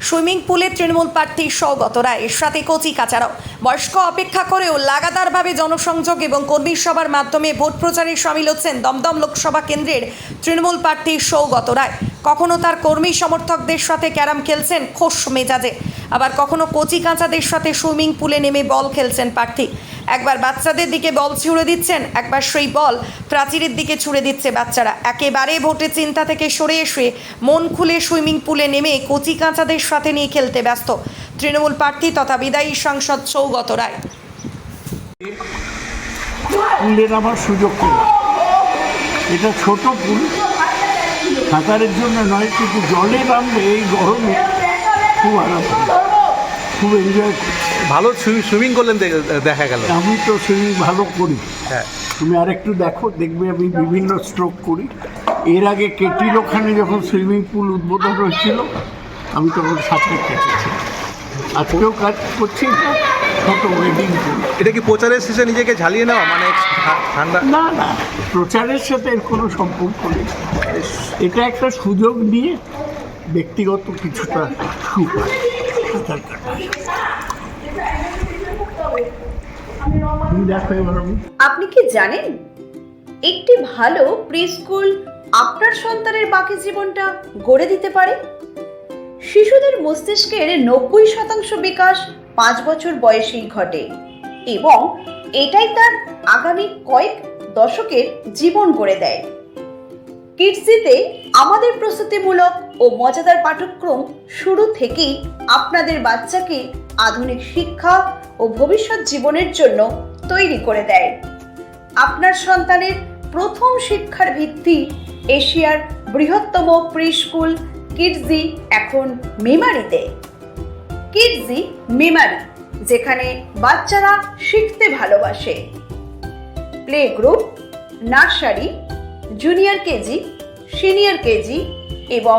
Swimming পুলে তৃণমূল প্রার্থী সৌগত রায় সাথে কচি কাচারাও। বয়স্ক অপেক্ষা করেও লাগাতারভাবে জনসংযোগ এবং কর্মী সভার মাধ্যমে ভোট প্রচারে সামিল হচ্ছেন দমদম লোকসভা কেন্দ্রের তৃণমূল প্রার্থী সৌগত রায়। কখনো তার কর্মী সমর্থকদের সাথে ক্যারাম খেলছেন খোস মেজাজে। আবার কখনো কচি কাঁচাদের সাথে সুইমিং পুলে নেমে বল খেলছেন প্রার্থী। একবার বাচ্চাদের দিকে বল ছুঁড়ে দিচ্ছেন, একবার সেই বল প্রাচীরের দিকে ছুঁড়ে দিচ্ছে বাচ্চারা। একেবারে ভোটের চিন্তা থেকে সরে এসে মন খুলে সুইমিং পুলে নেমে কচি কাঁচাদের সাথে নিয়ে খেলতে ব্যস্ত। তৃণমূল প্রার্থী তথা বিদায়ী সাংসদ সৌগত রায়। সুযোগ এটা ছোট পুল। সাঁতারের জন্য নয়, কিন্তু জলে নামলে এই গরমে খুব আরাম খুব এনজয় ভালো সুইমিং করলেন দেখা গেল। আমি তো সুইমিং ভালো করি। হ্যাঁ। তুমি আরেকটু দেখো দেখবে আমি বিভিন্ন স্ট্রোক করি। এর আগে কেটির ওখানে যখন সুইমিং পুল উদ্বোধন হয়েছিল আমি তখন সাঁতার কেটেছি। আজকেও কাজ করছি এটা ছোট ওয়েডিং পুল এটা কি প্রচারের শেষে নিজেকে ঝালিয়ে নেওয়া? মানে ঠান্ডা না না প্রচারের সাথে এর কোনো সম্পর্ক নেই। এটা একটা সুযোগ নিয়ে ব্যক্তিগত কিছুটা আপনি কি জানেন? একটি ভালো প্রি স্কুল আপনার সন্তানের বাকি জীবনটা গড়ে দিতে পারে? শিশুদের মস্তিষ্কের নব্বই শতাংশ বিকাশ পাঁচ বছর বয়সেই ঘটে এবং এটাই তার আগামী কয়েক দশকের জীবন গড়ে দেয়। কিডসিতে আমাদের প্রস্তুতিমূলক ও মজাদার পাঠ্যক্রম শুরু থেকেই আপনাদের বাচ্চাকে আধুনিক শিক্ষা ও ভবিষ্যৎ জীবনের জন্য তৈরি করে দেয়। আপনার সন্তানের প্রথম শিক্ষার ভিত্তি এশিয়ার বৃহত্তম প্রিস্কুল কিডজি এখন মেমারিতে। কিডজি মেমারি, যেখানে বাচ্চারা শিখতে ভালোবাসে। Play group, nursery, junior KG, senior KG এবং